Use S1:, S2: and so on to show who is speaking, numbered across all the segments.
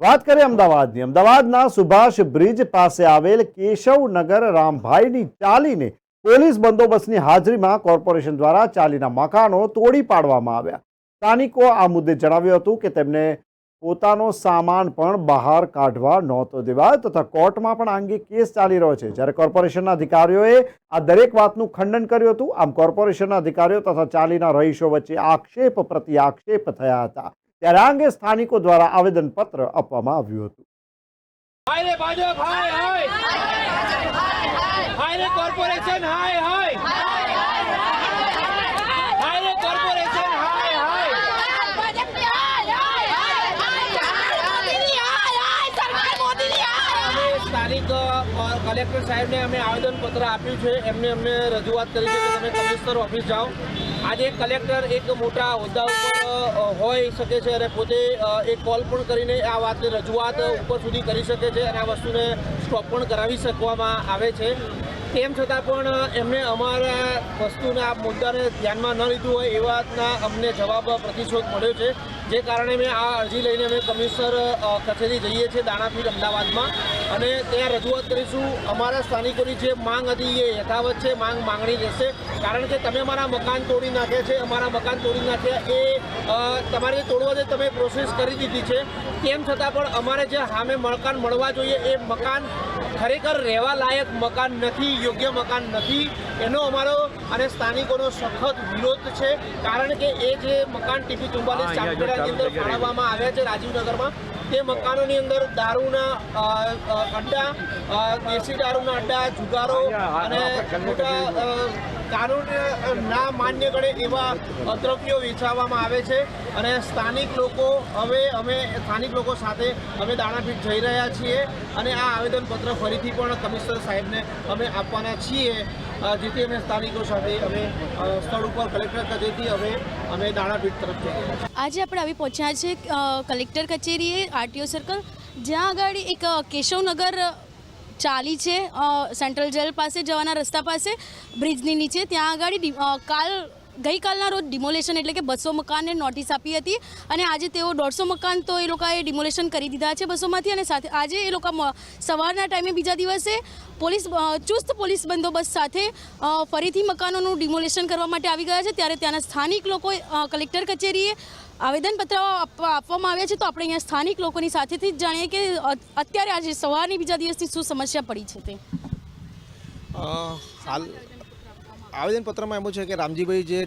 S1: વાત કરીએ અમદાવાદની. અમદાવાદના સુભાષ બ્રિજ પાસે આવેલ કેશવનગર રામભાઈની ચાલીને પોલીસ બંદોબસ્તની હાજરીમાં કોર્પોરેશન દ્વારા ચાલીના મકાનો તોડી પાડવામાં આવ્યા. સ્થાનિકો આ મુદ્દે જણાવ્યું હતું કે તેમને પોતાનો સામાન પણ બહાર કાઢવા નહોતો દેવાયો તથા કોર્ટમાં પણ આ અંગે કેસ ચાલી રહ્યો છે. જ્યારે કોર્પોરેશનના અધિકારીઓએ આ દરેક વાતનું ખંડન કર્યું હતું, આમ કોર્પોરેશનના અધિકારીઓ તથા ચાલીના રહીશો વચ્ચે આક્ષેપ પ્રતિ આક્ષેપ થયા હતા. ત્યારે આ અંગે સ્થાનિકો દ્વારા આવેદનપત્ર આપવામાં આવ્યું હતું.
S2: હાય રે ભાજપ હાય હાય. હાય રે કોર્પોરેશન હાય હાય. હાય રે કોર્પોરેશન હાય હાય. અમે સ્થાનિક અ, કલેક્ટર સાહેબને અમે આવેદનપત્ર આપ્યું છે. એમને અમને રજૂઆત કરી છે કે તમે કમિશનર ઓફિસ જાઓ. આજે કલેક્ટર એક મોટા હોદ્દા ઉપર અ, હોઈ શકે છે અને પોતે એક કોલ પણ કરીને આ વાતની રજૂઆત ઉપર સુધી કરી શકે છે અને આ વસ્તુને સ્ટોપ પણ કરાવી શકવામાં આવે છે. તેમ છતાં પણ એમણે અમારા વસ્તુના મુદ્દાને ધ્યાનમાં ન લીધું હોય એ વાતના અમને જવાબ પ્રતિશોધ મળ્યો છે. જે કારણે મેં આ અરજી લઈને અમે કમિશનર કચેરી જઈએ છીએ દાણાપીઠ અમદાવાદમાં. અને ત્યાં રજૂઆત કરીશું. અમારા સ્થાનિકોની જે માંગ હતી એ યથાવત છે માંગ માંગણી જશે કારણ કે તમે અમારા મકાન તોડી નાખ્યા છે અમારા મકાન તોડી નાખ્યા એ તમારે તોડવા જે તમે પ્રોસેસ કરી દીધી છે. તેમ છતાં પણ અમારે જે સામે મકાન મળવા જોઈએ એ મકાન ખરેખર રહેવા લાયક મકાન નથી યોગ્ય મકાન નથી. એનો અમારો અને સ્થાનિકોનો સખત વિરોધ છે. કારણ કે એ જે મકાન ટીપી ચુમ્બાલીસ ચાંદખેડાની અંદર ફાળવવામાં આવ્યા છે રાજીવનગરમાં તે મકાનોની અંદર દારૂના અડ્ડા દેશી દારૂના અડ્ડા જુગારો અને મોટા કાનૂન ના માન્ય ગણે એવા દ્રવ્યો વેચાવવામાં આવે છે અને સ્થાનિક લોકો હવે અમે સ્થાનિક લોકો સાથે અમે દાણાપીઠ જઈ રહ્યા છીએ અને આ આવેદનપત્ર ફરીથી પણ કમિશનર સાહેબને અમે આપવાના છીએ. જેથી અમે સ્થાનિકો સાથે અમે સ્થળ ઉપર કલેક્ટર કચેરીથી હવે અમે દાણાપીઠ તરફ જઈ
S3: આજે આપણે આવી પહોંચ્યા છે કલેક્ટર કચેરીએ, આરટીઓ સર્કલ, જ્યાં આગળ એક કેશવનગર ચાલી છે સેન્ટ્રલ જેલ પાસે જવાના રસ્તા પાસે, બ્રિજની નીચે, ત્યાં આગળ કાલ ગઈકાલના રોજ ડિમોલેશન એટલે કે બસો મકાનને નોટિસ આપી હતી અને આજે તેઓ દોઢસો મકાન તો એ લોકોએ ડિમોલેશન કરી દીધા છે બસોમાંથી અને સાથે આજે એ લોકો સવારના ટાઈમે બીજા દિવસે પોલીસ ચુસ્ત પોલીસ બંદોબસ્ત સાથે ફરીથી મકાનોનું ડિમોલેશન કરવા માટે આવી ગયા છે. ત્યારે ત્યાંના સ્થાનિક લોકો કલેક્ટર કચેરીએ આવેદનપત્ર આપવા, આપવામાં આવ્યા છે. તો આપણે અહીંયા સ્થાનિક લોકોની સાથેથી જ જાણીએ કે અત્યારે આજે સવારની બીજા દિવસથી શું સમસ્યા પડી છે તે.
S4: હાલ આવેદનપત્રમાં એવું છે કે રામજીભાઈ જે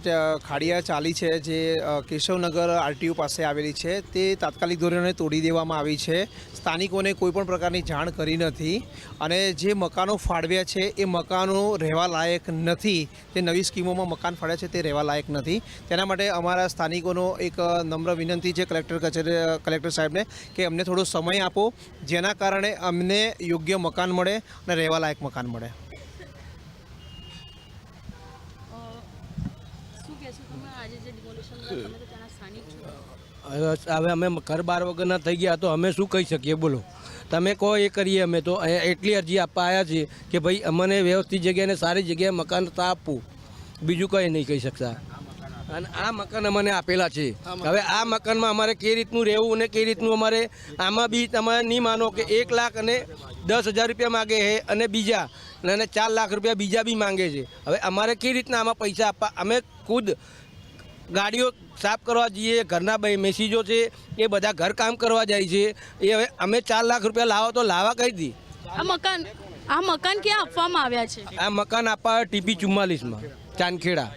S4: ખાડિયા ચાલી છે, જે કેશવનગર આરટીયુ પાસે આવેલી છે, તે તાત્કાલિક ધોરણે તોડી દેવામાં આવી છે. સ્થાનિકોને કોઈપણ પ્રકારની જાણ કરી નથી અને જે મકાનો ફાળવ્યા છે, એ મકાનો રહેવા લાયક નથી. તે નવી સ્કીમોમાં મકાન ફાળ્યા છે, તે રહેવા લાયક નથી. તેના માટે અમારા સ્થાનિકોનો એક નમ્ર વિનંતી છે કલેક્ટર કચેરી કલેક્ટર સાહેબને કે અમને થોડો સમય આપો, જેના કારણે અમને યોગ્ય મકાન મળે અને રહેવા લાયક મકાન મળે
S3: શું કહેશો તમે આજે જે ડિમોલેશન તમે તો ત્યાંના સ્થાનિક છો
S5: હવે હવે અમે ઘર બાર વગરના થઈ ગયા તો અમે શું કહી શકીએ? બોલો. તમે કહો એ કરીએ અમે તો. અહીંયા એટલી અરજી આપવા આવ્યા છીએ કે ભાઈ અમને વ્યવસ્થિત જગ્યાને સારી જગ્યાએ મકાન તો આપવું. બીજું કંઈ નહીં કહી શકતા. અને આ મકાન અમને આપેલા છે. હવે આ મકાનમાં અમારે કઈ રીતનું રહેવું અને કઈ રીતનું અમારે આમાં બી તમે નહીં માનો કે એક લાખ અને દસ હજાર રૂપિયા માગે છે અને બીજા અને ચાર લાખ રૂપિયા બીજા બી માંગે છે. હવે અમારે કઈ રીતના આમાં પૈસા આપવા? અમે ખુદ ગાડીઓ સાફ કરવા જઈએ ઘરના બે મેસીજો છે એ બધા ઘર કામ કરવા જાય છે. એ હવે અમે ચાર લાખ રૂપિયા લાવો તો લાવા કઈ દી?
S3: આ મકાન આ મકાન ક્યાં આપવામાં આવ્યા છે?
S5: આ મકાન આપવા ટીપી ચુમ્માલીસમાં ચાંદખેડા.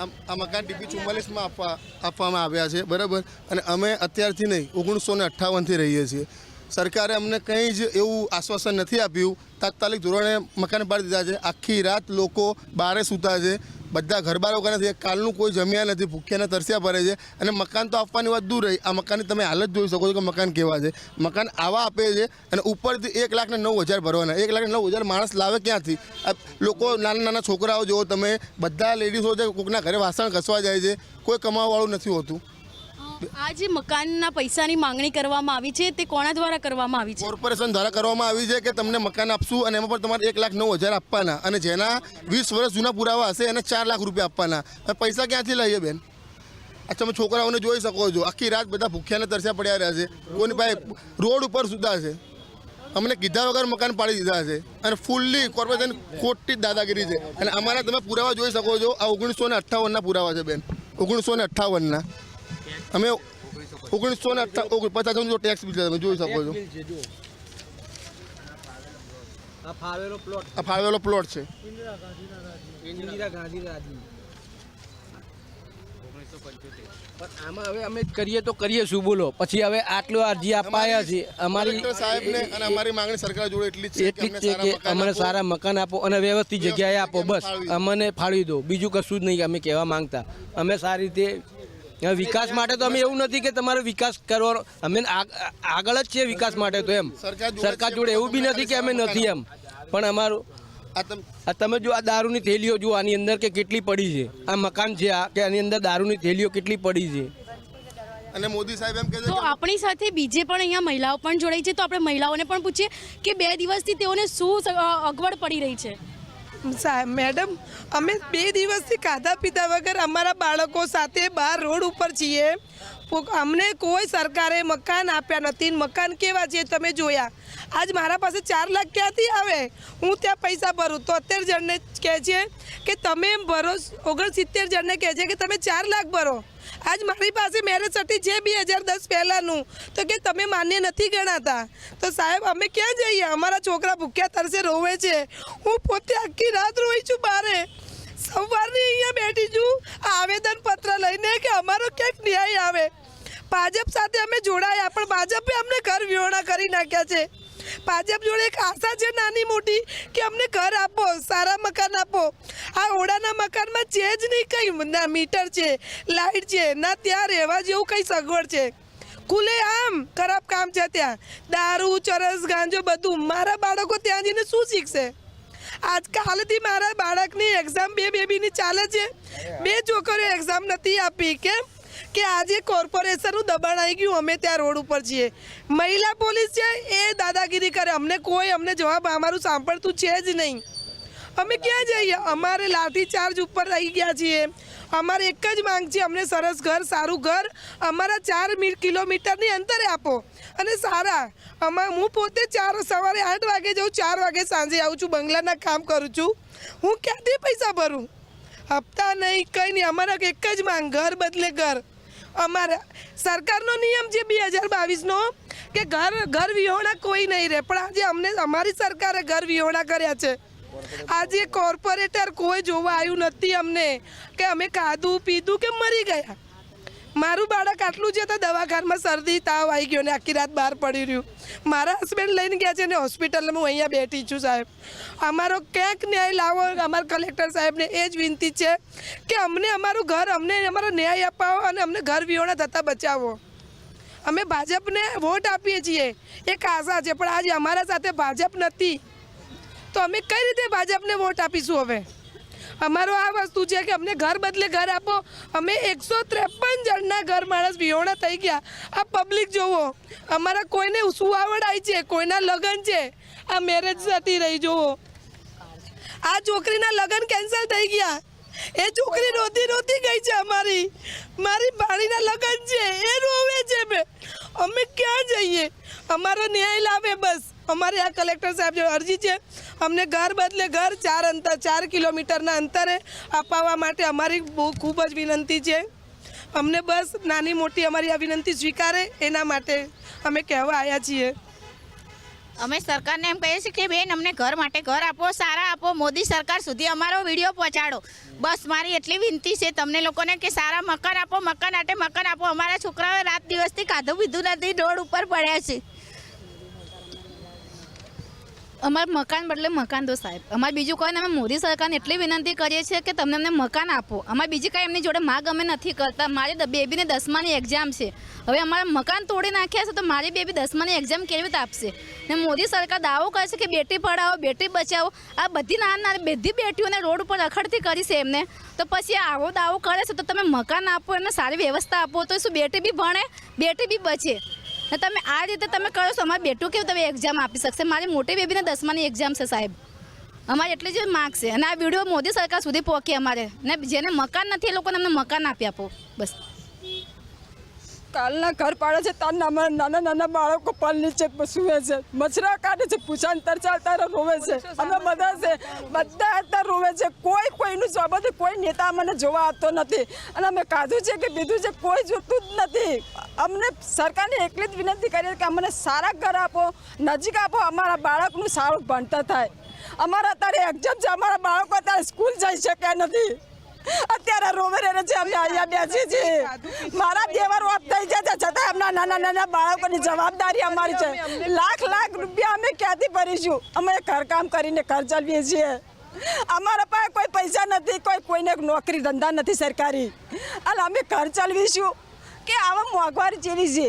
S6: આ આ મકાન ટીપી ચુમ્માલીસમાં આપવા આપવામાં આવ્યા છે બરાબર? અને અમે અત્યારથી નહીં ઓગણીસો ને અઠ્ઠાવનથી રહીએ છીએ. સરકારે અમને કંઈ જ એવું આશ્વાસન નથી આપ્યું. તાત્કાલિક ધોરણે મકાન પાડી દીધા છે. આખી રાત લોકો બારે સૂતા છે. બધા ઘરબાર વગર નથી કાલનું કોઈ જમ્યા નથી, ભૂખ્યાને તરસ્યા ભરે છે. અને મકાન તો આપવાની વાત દૂર રહી. આ મકાનની તમે હાલત જોઈ શકો છો કે મકાન કેવા છે. મકાન આવા આપે છે અને ઉપરથી એક લાખને નવ હજાર ભરવાના. એક લાખને નવ હજાર માણસ લાવે ક્યાંથી? લોકો નાના નાના છોકરાઓ જુઓ તમે, બધા લેડીઝો છે, કોકના ઘરે વાસણ ઘસવા જાય છે. કોઈ કમાવાવાળું નથી હોતું.
S3: આ જે મકાનના પૈસાની માંગણી કરવામાં આવી છે, તે કોના દ્વારા કરવામાં આવી છે?
S6: કોર્પોરેશન દ્વારા કરવામાં આવી છે કે તમને મકાન આપશું અને એમાં પણ તમારે એક લાખ નવ હજાર આપવાના અને જેના વીસ વર્ષ જૂના પુરાવા હશે, એને ચાર લાખ રૂપિયા આપવાના. પૈસા ક્યાંથી લઈએ બેન? આ તમે છોકરાઓને જોઈ શકો છો, આખી રાત બધા ભૂખ્યાને તરસ્યા પડ્યા રહ્યા છે. કોઈની પાસે રોડ ઉપર સુધા છે અમને કીધા વગર મકાન પાડી દીધા છે અને ફૂલ્લી કોર્પોરેશન ખોટી દાદાગીરી છે. અને અમારા તમે પુરાવા જોઈ શકો છો, આ ઓગણીસો ને અઠ્ઠાવનના પુરાવા છે બેન. ઓગણીસો ને અઠ્ઠાવનના. અમે ઓગણીસો ને પચાસ જો ટેક્સ બિલ તમે જોઈ શકો છો.
S5: આ ફાળવેલો પ્લોટ
S6: છે.
S5: ઇન્દિરા ગાંધી પણ આમાં હવે અમે કરીએ તો કરીએ શું બોલો? પછી હવે આટલો અરજી અપાયા છે. અમારી
S6: સાહેબને અને અમારી માંગણી સરકાર જોડે એટલી જ છે
S5: એટલી જ છે કે અમને સારા મકાન આપો અને વ્યવસ્થિત જગ્યાએ આપો. બસ અમને ફાળવી દો. બીજું કશું જ નહીં અમે કહેવા માંગતા. અમે સારી રીતે વિકાસ માટે તો અમે એવું નથી કે તમારે વિકાસ કરવાનો અમે આગ- આગળ જ છે વિકાસ માટે તો એમ.
S6: સરકાર જોડે
S5: એવું બી નથી કે અમે નથી એમ. પણ અમારું
S6: આ તમે
S5: જો આ દારૂની થેલીઓ જો આની અંદર કે કેટલી પડી છે. આ મકાન છે આ કે આની અંદર દારૂની થેલીઓ કેટલી પડી છે.
S6: અને મોદી સાહેબ એમ કહે છે
S3: તો આપણી સાથે બીજે પણ અહીંયા મહિલાઓ પણ જોડાઈ છે. તો આપણે મહિલાઓને પણ પૂછીએ કે બે દિવસથી તેઓને શું અગવડ પડી રહી છે?
S7: મેડમ, અમે બે દિવસથી ખાધા પીધા વગર અમારા બાળકો સાથે બહાર રોડ ઉપર છીએ. અમને કોઈ સરકારે મકાન આપ્યા નથી. મકાન કેવા છે તમે જોયા. આજ મારા પાસે ચાર લાખ ક્યાંથી આવે? હું ત્યાં પૈસા ભરું. તો અત્યારે જણને કહે છે કે તમે ભરો, ઓગણસિત્તેર જણને કહે છે કે તમે ચાર લાખ ભરો. આજ મારી પાસે મેરેજ સર્ટી છે બે હજાર દસ પહેલાંનું. તો કે તમે માન્ય નથી ગણાતા. તો સાહેબ, અમે ક્યાં જઈએ? અમારા છોકરા ભૂખ્યા તરસે રોવે છે. હું પોતે આખી રાત રોઈ છું બારે. સવારની અહીંયા બેઠી છું. આવેદન પત્ર લઈને કે અમારો ક્યાંક ન્યાય આવે. ભાજપ સાથે અમે જોડાયા, પણ ભાજપે અમને ઘર વિહોણા કરી નાખ્યા છે. ભાજપ જોડે એક આશા છે નાની મોટી કે અમને ઘર આપો, સારા મકાન આપો. આ ઓડાના મકાનમાં છે જ નહીં કંઈ. ના મીટર છે લાઇટ છે, ના ત્યાં રહેવા જેવું કંઈ સગવડ છે. ખુલે આમ, ખરાબ કામ છે ત્યાં. દારૂ, ચરસ, ગાંજો બધું. મારા બાળકો ત્યાં જઈને શું શીખશે? આજકાલથી મારા બાળકની એક્ઝામ બે બેબીની ચાલે છે. બે છોકરીઓ એક્ઝામ નથી આપી, કેમ? કે આજે કોર્પોરેશનનું દબાણ આવી ગયું, અમે ત્યાં રોડ ઉપર છીએ. મહિલા પોલીસ છે, એ દાદાગીરી કરે. અમને કોઈ, અમને જવાબ અમારું સાંભળતું છે જ નહીં. અમે ક્યાં જઈએ? અમારે લાઠી ચાર્જ ઉપર રહી ગયા છીએ. અમારે એક જ માંગ છે, અમને સરસ ઘર, સારું ઘર, અમારા ચાર કિલોમીટરની અંતરે આપો. અને સારા, અમા, હું પોતે ચાર સવારે આઠ વાગે જાઉં, ચાર વાગે સાંજે આવું છું, બંગલાના કામ કરું છું. હું ક્યાંથી પૈસા ભરું? હપ્તા નહીં, કંઈ નહીં. અમારા એક જ માંગ, ઘર બદલે ઘર. અમારા સરકારનો નિયમ છે બે હજાર બાવીસનો, કે ઘર ઘર વિહોણા કોઈ નહીં રહે. પણ આજે અમને, અમારી સરકારે ઘર વિહોણા કર્યા છે. આજે કોર્પોરેટર કોઈ જોવા આવ્યું નથી અમને, કે અમે ખાધું, પીધું કે મરી ગયા. મારું બાળક આટલું છે તો દવાખાનામાં શરદી, તાવ આવી ગયો ને આખી રાત બહાર પડી રહ્યું. મારા હસબન્ડ લઈને ગયા છે ને હોસ્પિટલમાં હું અહીંયા બેઠી છું સાહેબ. અમારો ક્યાંક ન્યાય લાવો, અમારા કલેક્ટર સાહેબને એ જ વિનંતી છે કે અમને અમારું ઘર, અમને અમારો ન્યાય અપાવો અને અમને ઘર વિહોણા થતાં બચાવો. અમે ભાજપને વોટ આપીએ છીએ. એક આશા છે, પણ આજે અમારા સાથે ભાજપ નથી. તો અમે કઈ રીતે ભાજપને વોટ આપીશું હવે? અમારો આ વસ્તુ છે કે અમને ઘર બદલે ઘર આપો. અમે એકસો ત્રેપન જણના ઘર માણસ વિહોણા થઈ ગયા. આ પબ્લિક જોવો. અમારા કોઈને સુવાવડ આવી છે, કોઈના લગ્ન છે. આ મેરેજ થતી રહી જોવો. આ છોકરીના લગ્ન કેન્સલ થઈ ગયા. એ છોકરી રોતી રોતી ગઈ છે અમારી. મારી ભાણીના લગ્ન છે, એ રોવે છે અમે ક્યાં જઈએ? અમારો ન્યાય લાવે બસ. અમારે આ કલેક્ટર સાહેબ જે અરજી છે. અમને ઘર બદલે ઘર, ચાર અંતર, ચાર કિલોમીટરના અંતરે અપાવવા માટે અમારી બહુ ખૂબ જ વિનંતી છે. અમને બસ નાની મોટી અમારી આ વિનંતી સ્વીકારે, એના માટે અમે કહેવા આવ્યા છીએ.
S8: અમે સરકારને એમ કહીએ છીએ કે બેન, અમને ઘર માટે ઘર આપો, સારા આપો, મોદી સરકાર સુધી અમારો વીડિયો પહોંચાડો. બસ મારી એટલી વિનંતી છે તમને લોકોને કે સારા મકાન આપો, મકાન આટે મકાન આપો. અમારા છોકરાઓ રાત દિવસથી કાધું પીધું નથી, રોડ ઉપર પડ્યા છે.
S9: અમારે મકાન બદલે મકાન દો સાહેબ. અમારે બીજું કોઈ અમે મોદી સરકારને એટલી વિનંતી કરીએ છીએ કે તમને અમને મકાન આપો. અમારે બીજી કાંઈ એમની જોડે માગ અમે નથી કરતા. મારી બેબીને દસમાની એક્ઝામ છે. હવે અમારે મકાન તોડી નાખ્યા છે તો મારી બેબી દસમાની એક્ઝામ કેવી રીતે આપશે? ને મોદી સરકાર દાવો કરે છે કે બેટી પઢાવો, બેટી બચાવો. આ બધી નાની નાની બધી બેટીઓને રોડ ઉપર રખડતી કરી છે એમને. તો પછી આવો દાવો કરે છે તો તમે મકાન આપો, એમને સારી વ્યવસ્થા આપો. તો શું બેટી બી ભણે? બેટી બી બચે. ને તમે આ રીતે તમે કરો છો, અમારે બેટું કેવું તમે એક્ઝામ આપી શકશે? મારી મોટી બેબીને દસમાની એક્ઝામ છે સાહેબ. અમારે એટલી જ માર્ક છે. અને આ વીડિયો મોદી સરકાર સુધી પહોંચે અમારે. ને જેને મકાન નથી, એ લોકોને અમને મકાન આપી આપો. બસ.
S10: કાલના ઘર પાડે છે તાર નાના નાના નાના બાળકો પલ નીચે સૂવે છે. મચ્છરા કાઢે છે પૂછાંતર ચાલતા રોવે છે. અમે બધા છે બધા અત્યારે રોવે છે. કોઈ કોઈનું જવાબ કોઈ નેતા અમને જોવા આવતો નથી. અને અમે કાધું છે કે બીજું છે કોઈ જોતું જ નથી. અમને સરકારને એકલી જ વિનંતી કરીએ કે અમને સારા ઘર આપો નજીક આપો અમારા બાળકનું સારું ભણતર થાય. અમારા અત્યારે એક્ઝામ છે અમારા બાળકો અત્યારે સ્કૂલ જઈ શક્યા નથી. અત્યારે રોવે રહે છે અમે અહીંયા બેસીએ છીએ. મારા દેવર ઓફ થઈ છે છતાં એમના નાના નાના બાળકોની જવાબદારી અમારી છે. લાખ લાખ રૂપિયા અમે ક્યાંથી ભરીશું? અમે ઘરકામ કરીને ઘર ચાલીએ છીએ. અમારા પાસે કોઈ પૈસા નથી કોઈ કોઈને નોકરી ધંધા નથી સરકારી. અને અમે ઘર ચલાવીશું. કે આવા મોંઘવારી જેવી છે.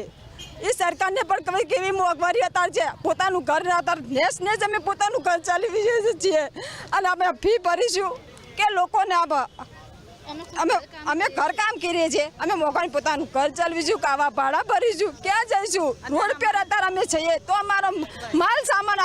S10: એ સરકારને પણ ખબર કેવી મોંઘવારી અત્યારે છે? પોતાનું ઘર અત્યારે નેસ નેસ અમે પોતાનું ઘર ચાલી છીએ. અને અમે ફી ભરીશું. કે લોકોને આપ અમે અમે ઘરકામ કરીએ છીએ. અમે મોકાની પોતાનું ઘર ચલાવીશું કાવા ભાડા ભરીશું ક્યાં જઈશું? રોડ પર અત્યારે અમે છીએ તો અમારો માલ સામાન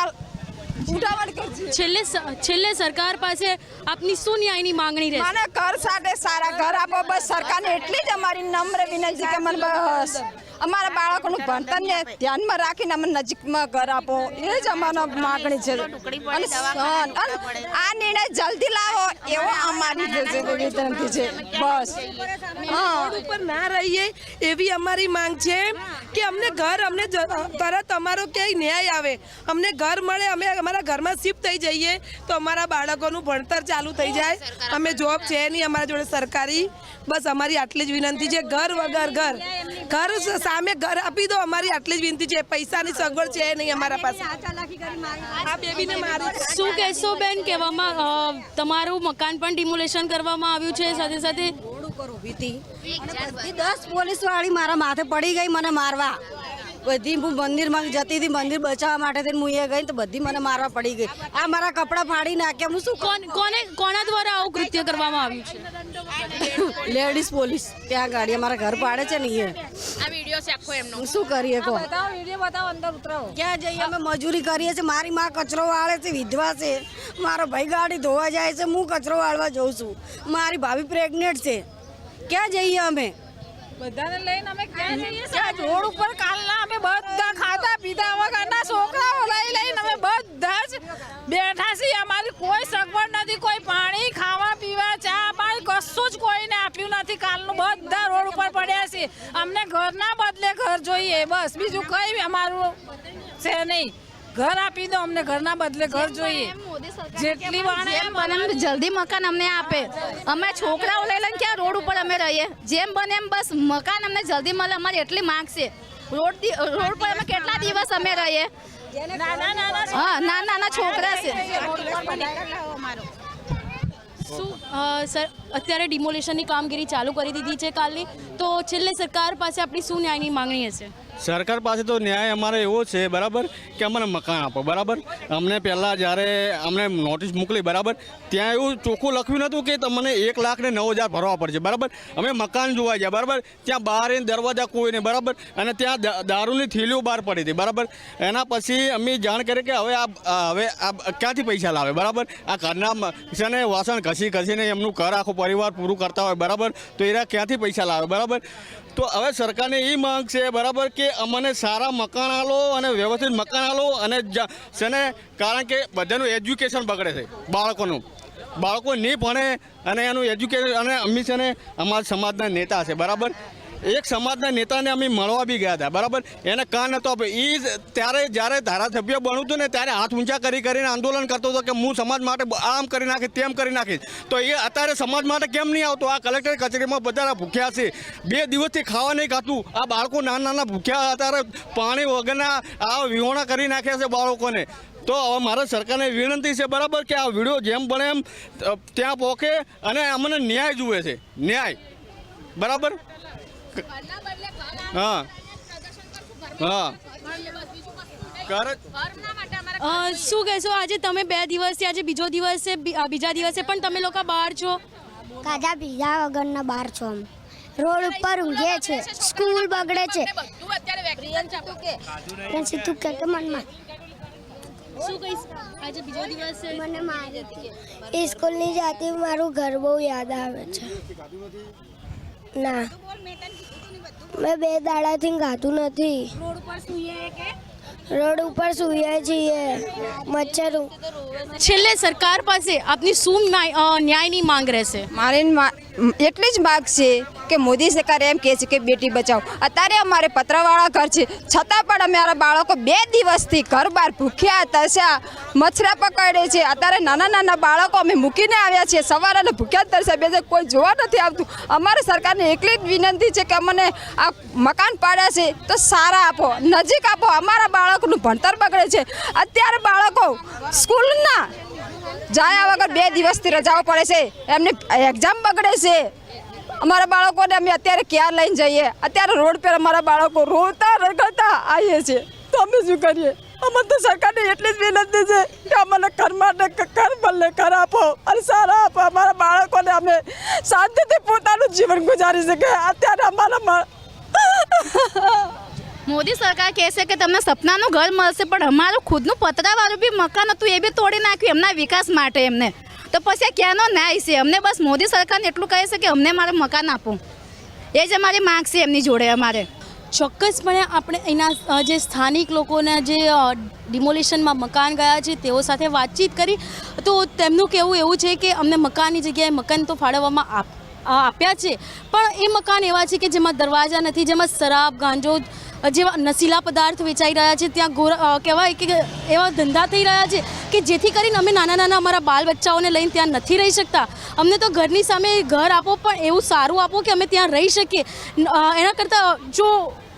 S3: છેલ્લે છેલ્લે સરકાર પાસે આપની શું ન્યાયની માંગણી રહેશે?
S10: મને ઘર સાથે સારા ઘર આપો બસ સરકારને એટલી જ અમારી નમ્ર વિનંતી કે મને બસ. અમારા બાળકોનું ભણતરને ધ્યાનમાં રાખીને અમને નજીકમાં ઘર આપો. એ જ અમારો માગણી છે. આ નિર્ણય જલ્દી લાવો. એવો અમારી વિનંતી છે. બસ. હા.
S7: ઉપર ના રહીએ એવી અમારી માંગ છે કે અમને ઘર અમને જ- તરત અમારો ક્યાંય ન્યાય આવે. અમને ઘર મળે અમે અમારા ઘરમાં શિફ્ટ થઈ જઈએ તો અમારા બાળકોનું ભણતર ચાલુ થઈ જાય. અમે જોબ છે નહીં અમારા જોડે સરકારી. બસ અમારી આટલી જ વિનંતી છે. ઘર વગર ઘર. ઘર સામે ઘર આપી દો અમારી આટલી જ વિનંતી છે. પૈસાની સગવડ છે નહીં અમારા પાસે. આ બેબીને મારી.
S3: શું કહેશો બેન? કહેવામાં તમારું મકાન પણ ડિમોલેશન કરવામાં આવ્યું છે. સાથે સાથે
S10: દસ પોલીસ વાળી મારા માથે પડી ગઈ મને મારવા. બધી હું મંદિરમાં જતી હતી મંદિર બચાવવા માટે થઈને હું એ ગઈ તો બધી મને મારવા પડી ગઈ. આ મારા કપડાં ફાડી નાખ્યા. હું શું
S3: કોને કોના દ્વારા આવું કૃત્ય કરવામાં આવ્યું છે?
S10: Ladies police. ત્યાં ગાડી અમારા ઘર પાડે છે ને એ
S8: આ વીડિયો છે આખો એમનો
S10: શું કરીએ કહો? ક્યાં જઈએ? અમે મજૂરી કરીએ છીએ. મારી માં કચરો વાળે છે વિધવા છે. મારો ભાઈ ગાડી ધોવા જાય છે. હું કચરો વાળવા જઉં છું. મારી ભાભી પ્રેગ્નેન્ટ છે. ક્યાં જઈએ અમે?
S9: બધાને લઈને અમે ક્યાં જઈએ?
S7: રોડ ઉપર કાલના અમે બધા ખાધા પીતા વગરના છોકરાઓ લઈ લઈને અમે બધા જ બેઠા છીએ. અમારી કોઈ સગવડ નથી કોઈ પાણી ખાવા પીવા ચા પાણી કશું જ કોઈને આપ્યું નથી. કાલનું બધા રોડ ઉપર પડ્યા છે અમને ઘરના બદલે ઘર જોઈએ. બસ બીજું કંઈ અમારું છે નહીં. ઘર આપી દો અમને ઘરના બદલે ઘર જોઈએ. જેટલી વાણે
S9: જલ્દી મકાન અમને આપે. અમે છોકરાઓ લઈ લઈને ક્યાં રોડ ઉપર અમે રહીએ? જેમ બને એમ બસ મકાન અમને જલ્દી મળે. અમારી એટલી માંગ છે. રોડ રોડ પર અમે કેટલા દિવસ અમે રહીએ? હા નાના નાના છોકરા છે.
S3: સર અત્યારે ડિમોલેશનની કામગીરી ચાલુ કરી દીધી છે કાલની. તો છેલ્લે સરકાર પાસે આપણી શું ન્યાયની માંગણી હશે?
S11: સરકાર પાસે તો ન્યાય અમારે એવો છે, બરાબર, કે અમને મકાન આપો, બરાબર? અમને પહેલાં જ્યારે અમને નોટિસ મોકલી, બરાબર? ત્યાં એવું ચોખ્ખું લખ્યું નહોતું કે તમને એક લાખ ને નવ હજાર ભરવા પડશે, બરાબર? અમે મકાન જોવા ગયા, બરાબર? ત્યાં બહાર એને દરવાજા નહીં, બરાબર? અને ત્યાં દારૂની થેલીઓ બહાર પડી હતી, બરાબર? એના પછી અમે જાણ કરી કે હવે આ આ, હવે આ ક્યાંથી પૈસા લાવે, બરાબર? આ ઘરના છે ને, વાસણ ઘસી ઘસીને એમનું ઘર આખો પરિવાર પૂરું કરતા હોય, બરાબર? તો એના ક્યાંથી પૈસા લાવે, બરાબર? તો હવે સરકારને એ માંગ છે, બરાબર, કે અમને સારા મકાન આલો અને વ્યવસ્થિત મકાન આલો અને છે કારણ કે બધાનું એજ્યુકેશન બગડે છે, બાળકોનું. બાળકો નહીં ભણે અને એનું એજ્યુકેશન અને અમી છે ને, અમારા સમાજના નેતા છે, બરાબર? એક સમાજના નેતાને અમે મળવા બી ગયા હતા, બરાબર? એને કાન હતો એ ત્યારે જ્યારે ધારાસભ્ય બન્યું હતું ને, ત્યારે હાથ ઊંચા કરી કરીને આંદોલન કરતો હતો કે હું સમાજ માટે આમ કરી નાખીશ, તેમ કરી નાખીશ. તો એ અત્યારે સમાજ માટે કેમ નહીં આવતો? આ કલેક્ટર કચેરીમાં બધા ભૂખ્યા છે. બે દિવસથી ખાવા નહીં ખાતું. આ બાળકો નાના નાના ભૂખ્યા અત્યારે પાણી વગરના આ વિહોણા કરી નાખ્યા છે બાળકોને. તો હવે મારે સરકારને વિનંતી છે, બરાબર, કે આ વીડિયો જેમ બને એમ ત્યાં પહોંચે અને અમને ન્યાય જુએ છે. ન્યાય. બરાબર? હા. હા.
S3: શું કહેશો? આજે તમે બે દિવસથી આજે બીજો દિવસ છે બીજા દિવસે પણ તમે લોકો બહાર છો?
S12: કાધા બીજા વગરના બહાર છો અમે રોડ ઉપર ઊંઘે છે સ્કૂલ બગડે છે. તું કે મનમાં.
S3: શું કહીશ? આજે બીજો દિવસ? છે
S12: મને મારી સ્કૂલની જાતી મારું ઘર બહુ યાદ આવે છે. ના. મેં બે દાડાથી ખાધું નથી. રોડ ઉપર સૂઈએ છીએ. મચ્છર.
S3: છેલ્લે સરકાર પાસે આપની શું ન્યાય- ન્યાયની માંગ રહેશે?
S10: મારે મા- એટલી જ માગ છે કે મોદી સરકાર એમ કહે છે કે બેટી બચાવો. અત્યારે અમારે પત્રવાળા ઘર છે. છતાં પણ અમારા બાળકો બે દિવસથી ઘર બહાર ભૂખ્યા, તરસ્યા, મચ્છરા પકડે છે. અત્યારે નાના નાના બાળકો અમે મૂકીને આવ્યા છીએ. સવારે અને ભૂખ્યા તરસ્યા. બે કોઈ જોવા નથી આવતું. અમારે સરકારને એટલી જ વિનંતી છે કે અમને આ મકાન પાડ્યા છે તો સારા આપો. નજીક આપો. અમારા બાળકનું ભણતર બગડે છે. અત્યારે બાળકો સ્કૂલના જાયા વગર બે દિવસથી રજાઓ પડે છે. એમની એક્ઝામ બગડે છે. અમારા બાળકોને અમે અત્યારે ક્યાં લઈને જઈએ? અત્યારે રોડ પર અમારા બાળકો રોતા રગડતા આવીએ છીએ. તો અમે શું કરીએ? અમને તો સરકારને એટલી જ વિનંતી છે કે અમને ઘરમાં ઘર બદલે ઘર આપો. અને સારા આપો. અમારા બાળકોને અમે શાંતિથી પોતાનું જીવન ગુજારી શકીએ. અત્યારે અમારા
S9: મોદી સરકાર કહેશે કે તમને સપનાનું ઘર મળશે, પણ અમારું ખુદનું પતરાવાળું બી મકાન હતું, એ બી તોડી નાખ્યું એમના વિકાસ માટે એમને. તો પછી આ ક્યાંનો ન્યાય છે? અમને બસ મોદી સરકારને એટલું કહે છે કે અમને મારે મકાન આપો. એ જ અમારી માંગ છે એમની જોડે અમારે.
S3: ચોક્કસપણે આપણે અહીંના જે સ્થાનિક લોકોના જે ડિમોલિશનમાં મકાન ગયા છે, તેઓ સાથે વાતચીત કરી. તો તેમનું કહેવું એવું છે કે અમને મકાનની જગ્યાએ મકાન તો ફાળવવામાં આપ આપ્યા છે. પણ એ મકાન એવા છે કે જેમાં દરવાજા નથી, જેમાં શરાબ, ગાંજો જેવા નશીલા પદાર્થ વેચાઈ રહ્યા છે, ત્યાં ગોર કહેવાય કે એવા ધંધા થઈ રહ્યા છે કે જેથી કરીને અમે નાના નાના અમારા બાલ બચ્ચાઓને લઈને ત્યાં નથી રહી શકતા. અમને તો ઘરની સામે ઘર આપો, પણ એવું સારું આપો કે અમે ત્યાં રહી શકીએ. એના કરતાં જો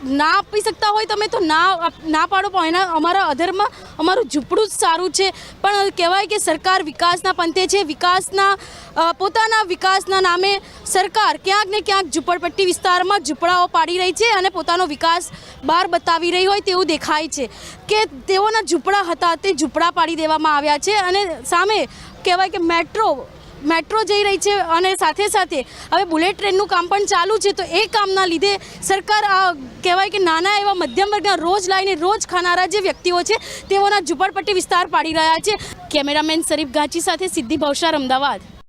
S3: ના આપી શકતા હોય તમે તો ના ના પાડો પણ એના અમારા અધરમાં, અમારું ઝૂંપડું જ સારું છે. પણ કહેવાય કે સરકાર વિકાસના પંથે છે. વિકાસના પોતાના વિકાસના નામે સરકાર ક્યાંક ને ક્યાંક ઝૂંપડપટ્ટી વિસ્તારમાં ઝૂંપડાઓ પાડી રહી છે અને પોતાનો વિકાસ બહાર બતાવી રહી હોય તેવું દેખાય છે. કે તેઓના ઝૂંપડા હતા તે ઝૂંપડા પાડી દેવામાં આવ્યા છે અને સામે કહેવાય કે મેટ્રો મેટ્રો જઈ રહી છે અને સાથે સાથે હવે બુલેટ ટ્રેનનું કામ પણ ચાલુ છે તો એ કામના લીધે સરકાર આ કહેવાય કે નાના એવા મધ્યમ વર્ગના રોજ લાઈને રોજ ખાનારા જે વ્યક્તિઓ છે તેઓના ઝૂંપડપટ્ટી વિસ્તાર પાડી રહ્યા છે. કેમેરામેન શરીફ ગાંચી સાથે સિદ્ધિ ભવસાર, અમદાવાદ.